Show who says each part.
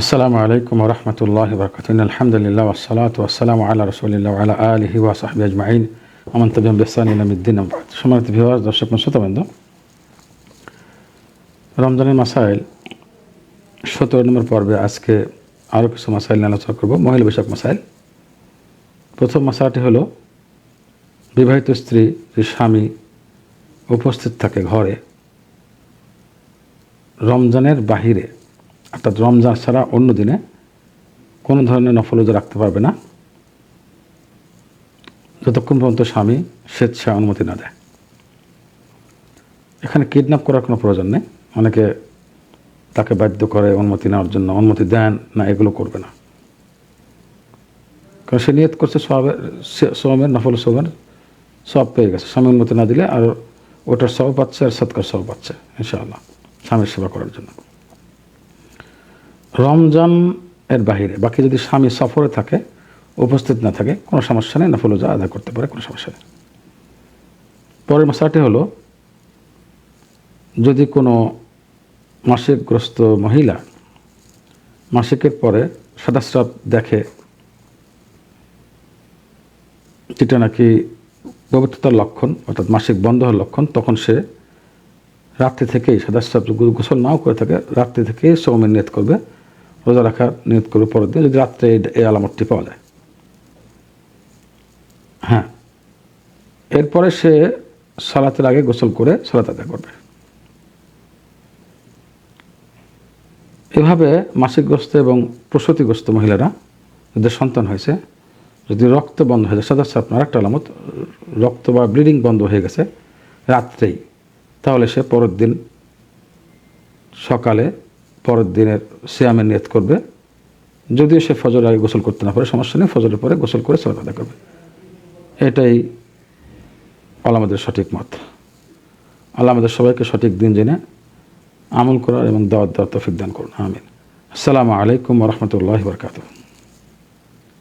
Speaker 1: আসসালামু আলাইকুম রহমতুল্লাহ বরকাত আলহামদুলিল্লাহ ওসালাত ওয়াসালাম আল্লাহ রসুলিল্লাহ আলা আলহি ওয়াসাহবি আজমাইন। আমান তবিম বেসান ইলামুদ্দিন আবাদ সম্মানিত ভিওয়ার দর্শক শ্রোতাবৃন্দ রমজানের মাসাইল সতেরো নম্বর পর্বে আজকে আরও কিছু মাসাইল আলোচনা করব, মহিলা বিষয়ক মাসাইল। প্রথম মাসাটি হলো, বিবাহিত স্ত্রী স্বামী উপস্থিত থাকে ঘরে, রমজানের বাহিরে অর্থাৎ রমজান ছাড়া অন্য দিনে কোনো ধরনের নফলুজা রাখতে পারবে না। যতক্ষণ পর্যন্ত স্বামী স্বেচ্ছা অনুমতি না দেয়। এখানে কিডন্যাপ করার কোনো প্রয়োজন নেই। অনেকে তাকে বাধ্য করে অনুমতি নেওয়ার জন্য অনুমতি দেন না, এগুলো করবে না। কারণ সে নিয়ত করছে সবের সোমের নফল সোমের সব পেয়ে গেছে। স্বামী অনুমতি না দিলে আর ওটার সব পাচ্ছে আর সৎকার সব পাচ্ছে, ইনশাআল্লাহ, স্বামীর সেবা করার জন্য। রমজান এর বাহিরে, বাকি যদি স্বামী সফরে থাকে, উপস্থিত না থাকে, কোনো সমস্যা নেই নফলুজা আদায় করতে পারে, কোনো সমস্যা নেই। পরের মশাটি হলো, যদি কোনো মাসিকগ্রস্ত মহিলা মাসিকের পরে সাদাস্রাব দেখে, যেটা নাকি পবিত্রতার লক্ষণ, অর্থাৎ মাসিক বন্ধ হওয়ার লক্ষণ, তখন সে রাত্রি থেকেই সাদাস্রাব গোসল নাও করে থাকে, রাত্রি থেকেই সৌমের নিয়ত করবে রোজা রাখার নিয়ত করবে পরের দিন, যদি রাত্রে এই আলামতটি পাওয়া যায়। হ্যাঁ। এরপরে সে সালাতের আগে গোসল করে সালাত আদায় করবে। এভাবে মাসিকগ্রস্ত এবং প্রসূতিগ্রস্ত মহিলারা, যাদের সন্তান হয়েছে, যদি রক্ত বন্ধ হয়ে যায় সাদা আপনার একটা আলামত, রক্ত বা ব্লিডিং বন্ধ হয়ে গেছে রাত্রেই, তাহলে সে পরের দিন সকালে পরের দিনের সিয়ামে নিয়ত করবে। যদিও সে ফজর আগে গোসল করতে না পারে, সমস্যা নেই, ফজরের পরে গোসল করে সালাত আদায় করবে। এটাই আলামাদের সঠিক মত। আল্লাহ আমাদের সবাইকে সঠিক দিন জেনে আমল করার এবং দাওয়াত দেওয়ার তফিক দান করুন। আমিন। আসসালামু আলাইকুম রহমতুল্লাহ বরকাতুহ।